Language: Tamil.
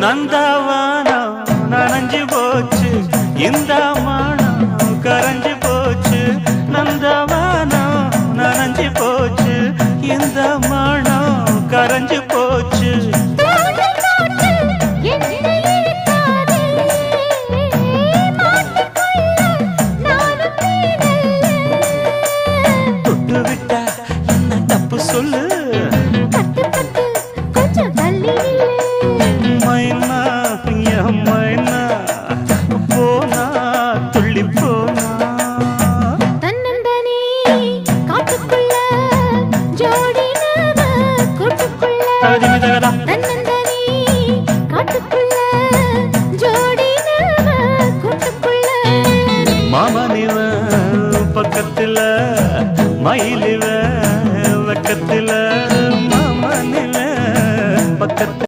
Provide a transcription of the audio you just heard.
நந்தவானம் நனைஞ்சு போச்சு. இந்த மானம் கரைஞ்சு போச்சு. நந்தவானம் நனைஞ்சு போச்சு. இந்த மானம் கரைஞ்சு போச்சு. தோளில் தப்பு சொல்லு. மைனா பிங்க மைனா போனா துள்ளி போனா. தன்னந்தனே காட்டுக்குள்ள ஜோடி கூட்டுக்குள்ள. தன்னந்தனே காட்டுக்குள்ள ஜோடி மயிலிவ பக்கத்துல மாமனிவ பக்கத்துல